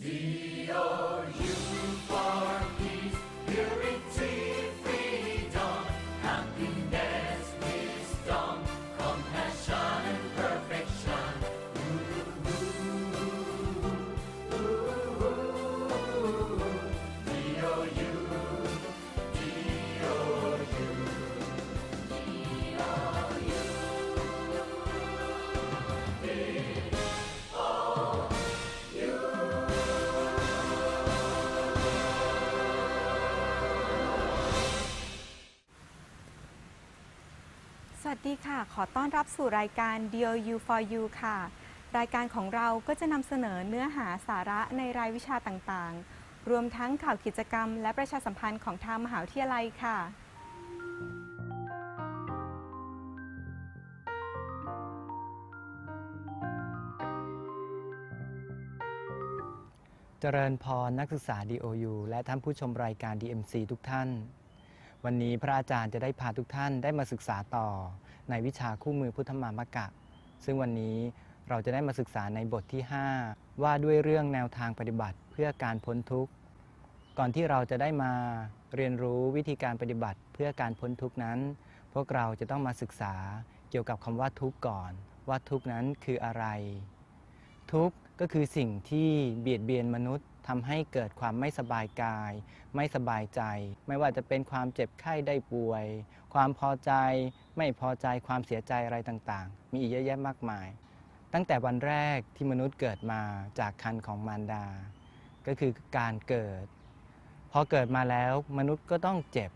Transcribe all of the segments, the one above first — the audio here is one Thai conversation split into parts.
ส ขอต้อนรับสู่รายการ DOU for You ค่ะ รายการของเราก็จะนำเสนอเนื้อหาสาระในรายวิชาต่างๆ รวมทั้งข่าวกิจกรรม และประชาสัมพันธ์ของทางมหาวิทยาลัยค่ะ เจริญพรนักศึกษา DOU และท่านผู้ชมรายการ DMC ทุกท่าน วันนี้พระอาจารย์จะได้พาทุกท่านได้มาศึกษาต่อ ในวิชาคู่มือพุทธมามกะ ซึ่งวันนี้เราจะได้มาศึกษาในบทที่ 5 ว่าด้วยเรื่องแนวทางปฏิบัติเพื่อการพ้นทุกข์ ก่อนที่เราจะได้มาเรียนรู้วิธีการปฏิบัติเพื่อการพ้นทุกข์นั้น พวกเราจะต้องมาศึกษาเกี่ยวกับคำว่าทุกข์ก่อน ว่าทุกข์นั้นคืออะไร ทุกข์ก็คือสิ่งที่เบียดเบียนมนุษย์ ทำให้เกิดความไม่สบายกาย ไม่สบายใจ ไม่ว่าจะเป็นความเจ็บไข้ได้ป่วย ความพอใจ ไม่พอใจความเสียใจอะไรต่างๆ มีอีกเยอะแยะมากมาย ตั้งแต่วันแรกที่มนุษย์เกิดมาจากคันของมารดา ก็คือการเกิด พอเกิดมาแล้วมนุษย์ก็ต้องเจ็บ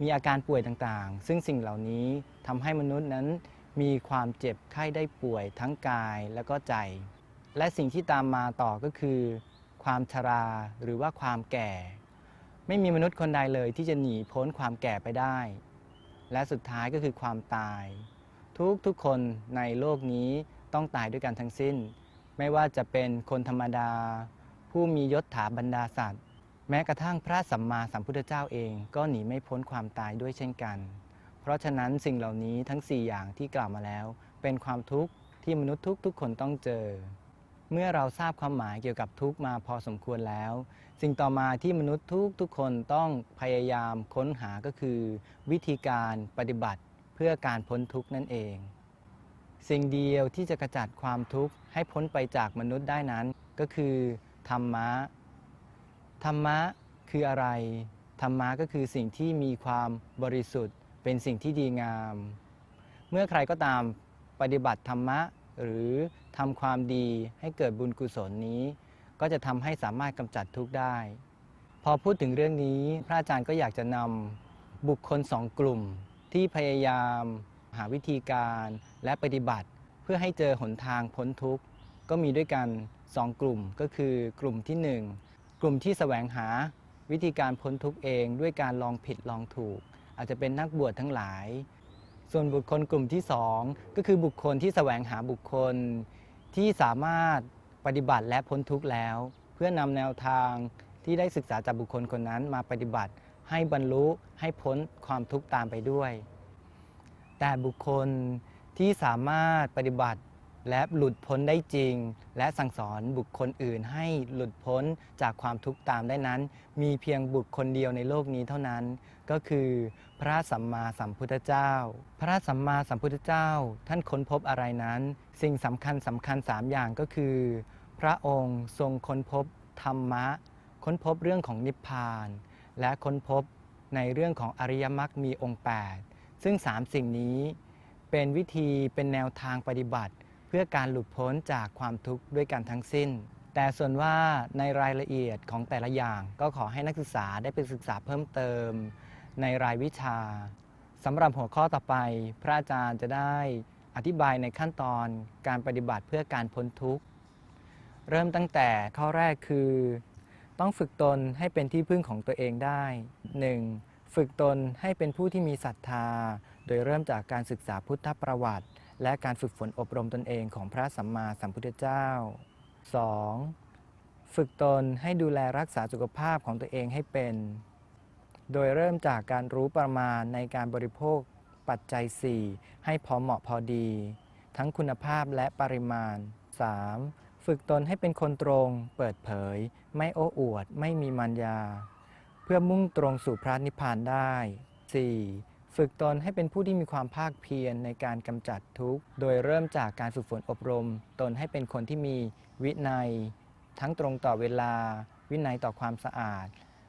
มีอาการป่วยต่างๆ ซึ่งสิ่งเหล่านี้ทำให้มนุษย์นั้นมีความเจ็บไข้ได้ป่วยทั้งกายและก็ใจ และสิ่งที่ตามมาต่อก็คือ ความชราหรือว่าความแก่ ไม่มีมนุษย์คนใดเลยที่จะหนีพ้นความแก่ไปได้ และสุดท้ายก็คือความตาย ทุกทุกคนในโลกนี้ต้องตายด้วยกันทั้งสิ้น ไม่ว่าจะเป็นคนธรรมดา ผู้มียศถาบรรดาศักดิ์แม้กระทั่งพระสัมมาสัมพุทธเจ้าเองก็หนีไม่พ้นความตายด้วยเช่นกัน เพราะฉะนั้นสิ่งเหล่านี้ทั้ง 4 อย่างที่กล่าวมาแล้ว เป็นความทุกข์ที่มนุษย์ทุกๆคนต้องเจอ เมื่อเราทราบความหมายเกี่ยวกับทุกมาพอสมควรแล้ว สิ่งต่อมาที่มนุษย์ทุกทุกคนต้องพยายามค้นหาก็คือ วิธีการปฏิบัติเพื่อการพ้นทุกนั่นเอง สิ่งเดียวที่จะกระจัดความทุกข์ให้พ้นไปจากมนุษย์ได้นั้น ก็คือธรรมะ ธรรมะคืออะไร ธรรมะก็คือสิ่งที่มีความบริสุทธิ์ เป็นสิ่งที่ดีงาม เมื่อใครก็ตามปฏิบัติธรรมะ หรือทำความดีให้เกิดบุญกุศลนี้ ก็จะทำให้สามารถกำจัดทุกข์ได้ พอพูดถึงเรื่องนี้ พระอาจารย์ก็อยากจะนำบุคคลสองกลุ่มที่พยายามหาวิธีการและปฏิบัติ เพื่อให้เจอหนทางพ้นทุกข์ก็มีด้วยกันสองกลุ่มก็คือกลุ่มที่หนึ่งกลุ่มที่แสวงหาวิธีการพ้นทุกข์เอง ด้วยการลองผิดลองถูก อาจจะเป็นนักบวชทั้งหลาย ส่วนบุคคลกลุ่มที่สองก็คือบุคคลที่แสวงหาบุคคลที่สามารถปฏิบัติและพ้นทุกข์แล้ว เพื่อนำแนวทางที่ได้ศึกษาจากบุคคลคนนั้นมาปฏิบัติ ให้บรรลุให้พ้นความทุกข์ตามไปด้วย แต่บุคคลที่สามารถปฏิบัติ และหลุดพ้นได้จริง และสั่งสอนบุคคลอื่นให้หลุดพ้นจากความทุกข์ตามได้นั้น มีเพียงบุคคลเดียวในโลกนี้เท่านั้น ก็คือพระสัมมาสัมพุทธเจ้า พระสัมมาสัมพุทธเจ้า ท่านค้นพบอะไรนั้น สิ่งสำคัญสำคัญสามอย่างก็คือ พระองค์ทรงค้นพบธรรมะ ค้นพบเรื่องของนิพพาน และค้นพบในเรื่องของอริยมรรคมีองค์ 8 ซึ่งสามสิ่งนี้เป็นวิธีเป็นแนวทางปฏิบัติ พื่อการหลุดพ้นจากความทุกข์ด้วยกันทั้งสิ้น แต่ส่วนว่าในรายละเอียดของแต่ละอย่างก็ขอให้นักศึกษาได้ไปศึกษาเพิ่มเติม ในรายวิชาสำหรับหัวข้อต่อไป พระอาจารย์จะได้อธิบายในขั้นตอนการปฏิบัติเพื่อการพ้นทุกข์ เริ่มตั้งแต่ข้อแรกคือ ต้องฝึกตนให้เป็นที่พึ่งของตัวเองได้ 1. ฝึกตนให้เป็นผู้ที่มีศรัทธา โดยเริ่มจากการศึกษาพุทธประวัติ และการฝึกฝนอบรมตนเองของพระสัมมาสัมพุทธเจ้า 2. ฝึกตนให้ดูแลรักษาสุขภาพของตัวเองให้เป็น โดยเริ่มจากการรู้ประมาณในการบริโภคปัจจัย 4 ให้พอเหมาะพอดี ทั้งคุณภาพและปริมาณ 3. ฝึกตนให้เป็นคนตรง เปิดเผย ไม่โอ้อวด ไม่มีมารยาเพื่อมุ่งตรงสู่พระนิพพานได้ 4. ฝึกตนให้เป็นผู้ที่มีความภาคเพียรในการกำจัดทุกข์ โดยเริ่มจากการฝึกฝนอบรม ตนให้เป็นคนที่มีวินัย ทั้งตรงต่อเวลา วินัยต่อความสะอาด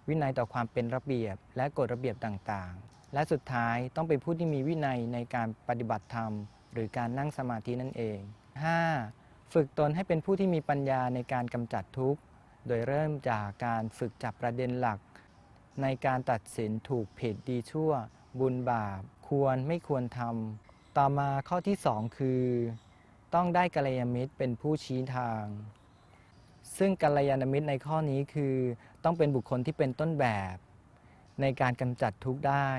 วินัยต่อความเป็นระเบียบ และกฎระเบียบต่างๆ และสุดท้ายต้องเป็นผู้ที่มีวินัยในการปฏิบัติธรรม หรือการนั่งสมาธินั่นเอง 5. ฝึกตนให้เป็นผู้ที่มีปัญญาในการกำจัดทุกข์ โดยเริ่มจากการฝึกจับประเด็นหลัก ในการตัดสินถูกผิดดีชั่ว บุญบาป ควรไม่ควรทำต่อมาข้อที่2คือ ต้องได้กัลยาณมิตรเป็นผู้ชี้ทาง ซึ่งกัลยาณมิตรในข้อนี้คือ ต้องเป็นบุคคลที่เป็นต้นแบบ ในการกำจัดทุกข์ได้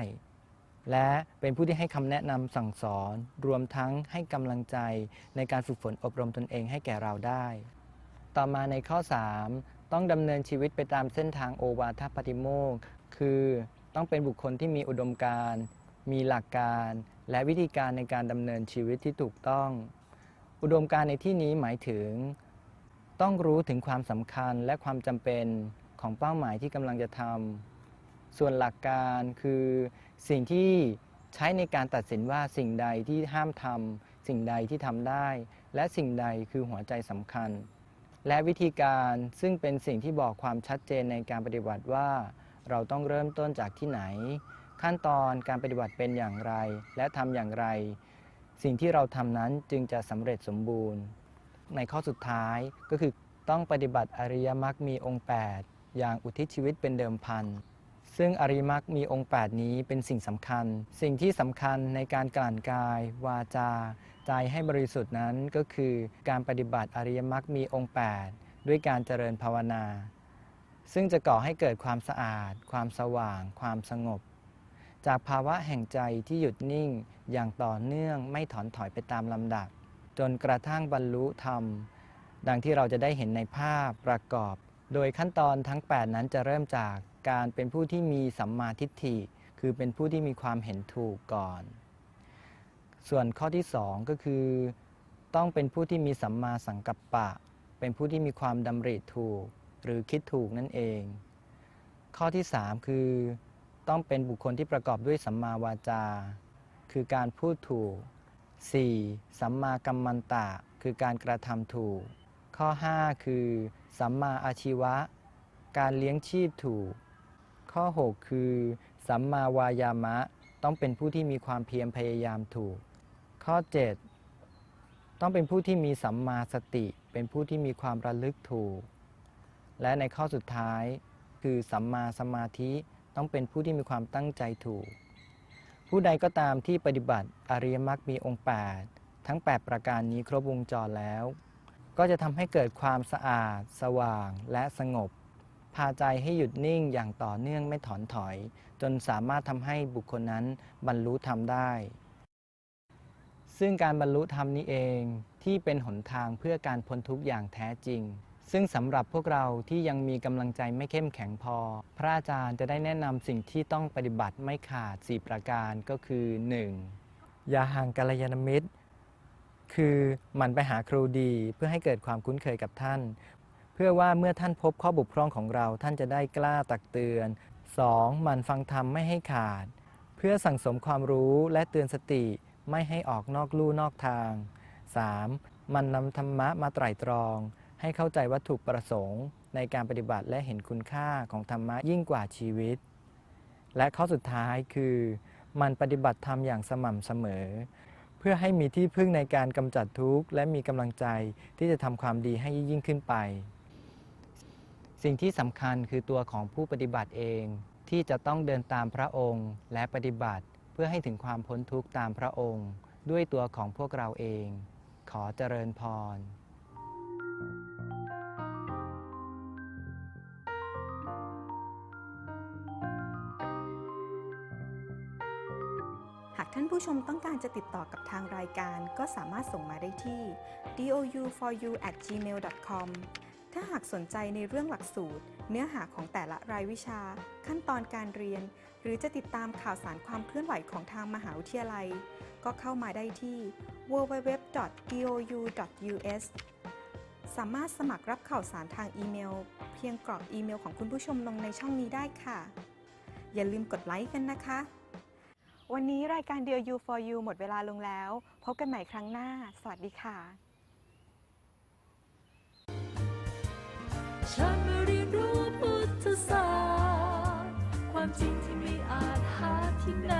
และเป็นผู้ที่ให้คำแนะนำสั่งสอน รวมทั้งให้กำลังใจในการฝึกฝนอบรมตนเองให้แก่เราได้ ต่อมาในข้อ 3 ต้องดำเนินชีวิตไปตามเส้นทางโอวาทปฏิโมกคือ ต้องเป็นบุคคลที่มีอุดมการณ์ มีหลักการ และวิธีการในการดำเนินชีวิตที่ถูกต้อง อุดมการณ์ในที่นี้หมายถึง ต้องรู้ถึงความสำคัญและความจำเป็นของเป้าหมายที่กำลังจะทำส่วนหลักการคือ สิ่งที่ใช้ในการตัดสินว่าสิ่งใดที่ห้ามทำสิ่งใดที่ทำได้ และสิ่งใดคือหัวใจสำคัญ และวิธีการซึ่งเป็นสิ่งที่บอกความชัดเจนในการปฏิบัติว่า เราต้องเริ่มต้นจากที่ไหน ขั้นตอนการปฏิบัติเป็นอย่างไร และทำอย่างไร สิ่งที่เราทำนั้นจึงจะสำเร็จสมบูรณ์ ในข้อสุดท้ายก็คือต้องปฏิบัติอริยมรรคมีองค์ 8 อย่างอุทิศชีวิตเป็นเดิมพันซึ่งอริยมรรคมีองค์ 8 นี้เป็นสิ่งสำคัญ สิ่งที่สำคัญในการกลั่นกาย วาจา ใจให้บริสุทธิ์นั้นก็คือการปฏิบัติอริยมรรคมีองค์ 8 ด้วยการเจริญภาวนา ซึ่งจะก่อให้เกิดความสะอาด ความสว่าง ความสงบ จากภาวะแห่งใจที่หยุดนิ่งอย่างต่อเนื่องไม่ถอนถอยไปตามลำดับ จนกระทั่งบรรลุธรรม ดังที่เราจะได้เห็นในภาพประกอบ โดยขั้นตอนทั้ง 8 นั้นจะเริ่มจากการเป็นผู้ที่มีสัมมาทิฏฐิ คือเป็นผู้ที่มีความเห็นถูกก่อน ส่วนข้อที่ 2 ก็คือ ต้องเป็นผู้ที่มีสัมมาสังกัปปะ เป็นผู้ที่มีความดำริถูก หรือคิดถูกนั่นเอง ข้อที่ 3 คือ ต้องเป็นบุคคลที่ประกอบด้วยสัมมาวาจา คือการพูดถูก 4. สัมมากัมมันตะ คือการกระทำถูก ข้อ 5 คือ สัมมาอาชีวะ การเลี้ยงชีพถูก ข้อ 6 คือ สัมมาวายามะ ต้องเป็นผู้ที่มีความเพียรพยายามถูก ข้อ 7 ต้องเป็นผู้ที่มีสัมมาสติ เป็นผู้ที่มีความระลึกถูก และในข้อสุดท้าย คือสัมมาสมาธิต้องเป็นผู้ที่มีความตั้งใจถูก ผู้ใดก็ตามที่ปฏิบัติอริยมรรคมีองค์ 8 ทั้ง 8 ประการนี้ครบวงจรแล้ว ก็จะทำให้เกิดความสะอาด สว่างและสงบ พาใจให้หยุดนิ่งอย่างต่อเนื่องไม่ถอนถอย จนสามารถทำให้บุคคลนั้นบรรลุธรรมได้ ซึ่งการบรรลุธรรมนี้เองที่เป็นหนทางเพื่อการพ้นทุกข์อย่างแท้จริง ซึ่งสำหรับพวกเราที่ยังมีกำลังใจไม่เข้มแข็งพอ พระอาจารย์จะได้แนะนำสิ่งที่ต้องปฏิบัติไม่ขาด 4 ประการก็คือ 1. อย่าห่างกัลยาณมิตร คือหมันไปหาครูดีเพื่อให้เกิดความคุ้นเคยกับท่าน เพื่อว่าเมื่อท่านพบข้อบกพร่องของเราท่านจะได้กล้าตักเตือน 2. หมันฟังธรรมไม่ให้ขาด เพื่อสั่งสมความรู้และเตือนสติไม่ให้ออกนอกลู่นอกทาง 3. มันนำธรรมะมาไตร่ตรอง ให้เข้าใจวัตถุประสงค์ ในการปฏิบัติและเห็นคุณค่าของธรรมะยิ่งกว่าชีวิต และข้อสุดท้ายคือ มันปฏิบัติธรรมอย่างสม่ำเสมอ เพื่อให้มีที่พึ่งในการกำจัดทุกข์ และมีกำลังใจที่จะทำความดีให้ยิ่งขึ้นไป สิ่งที่สำคัญคือตัวของผู้ปฏิบัติเอง ที่จะต้องเดินตามพระองค์และปฏิบัติ เพื่อให้ถึงความพ้นทุกข์ตามพระองค์ ด้วยตัวของพวกเราเอง ขอเจริญพร ผู้ชมต้องการจะติดต่อกับทางรายการก็สามารถส่งมาได้ที่ douforyou@gmail.com ถ้าหากสนใจในเรื่องหลักสูตร เนื้อหาของแต่ละรายวิชา ขั้นตอนการเรียน หรือจะติดตามข่าวสารความเคลื่อนไหวของทางมหาวิทยาลัย ก็เข้ามาได้ที่ www.dou.us สามารถสมัครรับข่าวสารทางอีเมล เพียงกรอกอีเมลของคุณผู้ชมลงในช่องนี้ได้ค่ะ อย่าลืมกดไลค์กันนะคะ วันนี้รายการ Dear You for You หมดเวลาลงแล้ว พบกันใหม่ครั้งหน้า สวัสดีค่ะ ฉันมาเรียนรู้พุทธศาสตร์ความจริงที่ไม่อาจหาที่ไหน